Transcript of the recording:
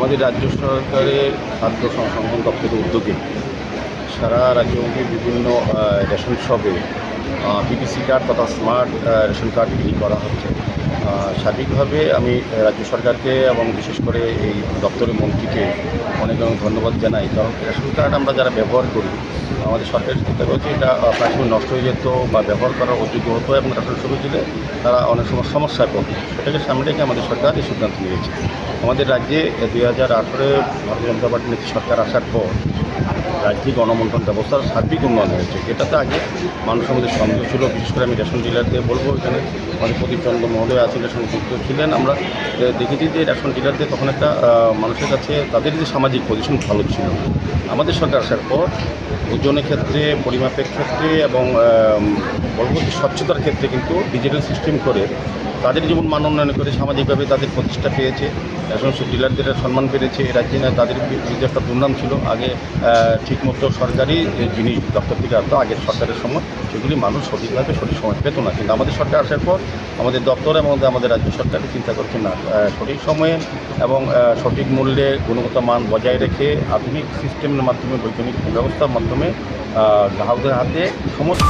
আমাদের রাজ্য সরকারের খাদ্য সংসংগ্রহ দপ্তরের উদ্যোগে সারা রাজ্যব্যাপী বিভিন্ন রেশন শপে বিপিসি কার্ড তথা স্মার্ট রেশন কার্ড বিক্রি করা হচ্ছে। সার্বিকভাবে আমি রাজ্য সরকারকে এবং বিশেষ করে এই দপ্তরের মন্ত্রীকে অনেক অনেক ধন্যবাদ জানাই। কারণ রেশন কার্ড আমরা যারা ব্যবহার করি আমাদের সরকারের চিন্তা করছে এটা প্রায় নষ্ট হয়ে যেত বা ব্যবহার করার অযোগ্য হতো এবং রেশন শপে দিলে তারা অনেক সময় সমস্যায় পড়তো। সেটাকে সামনে রেখে আমাদের সরকার এই সিদ্ধান্ত নিয়েছে। আমাদের রাজ্যে দুই হাজার আঠেরো ভারতীয় জনতা পার্টির নেত্রী সরকার আসার পর রাজ্যিক গণবন্টন ব্যবস্থার সার্বিক উন্নয়ন হয়েছে। এটাতে আগে মানুষের মধ্যে সন্দেহ ছিল। বিশেষ করে আমি রেশন ডিলারদের বলব, এখানে আমাদের প্রদীপচন্দ্র মহোদয় আছেন, রেশন যুক্ত ছিলেন। আমরা দেখেছি যে রেশন ডিলারদের তখন একটা মানুষের কাছে তাদের যে সামাজিক পজিশন ভালো ছিল। আমাদের সরকার আসার পর ওজনের ক্ষেত্রে পরিমাপের ক্ষেত্রে এবং পরবর্তী স্বচ্ছতার ক্ষেত্রে কিন্তু ডিজিটাল সিস্টেম করে তাদের জীবন মান উন্নয়ন করে সামাজিকভাবে তাদের প্রতিষ্ঠা পেয়েছে সব ডিলারদের সম্মান পেরেছে এ রাজ্যে না তাদের বিরুদ্ধে একটা দুর্নাম ছিল। আগে ঠিকমতো সরকারি জিনিস দপ্তর থেকে আসতো আগের সরকারের সময়, সেগুলি মানুষ সঠিকভাবে সঠিক সময় পেত না। কিন্তু আমাদের সরকার আসার পর আমাদের দপ্তর এবং আমাদের রাজ্য সরকার চিন্তা করছে, না সঠিক সময়ে এবং সঠিক মূল্যে গুণগত মান বজায় রেখে আধুনিক সিস্টেমের মাধ্যমে বৈজ্ঞানিক ব্যবস্থার মাধ্যমে গ্রাহকদের হাতে সমস্ত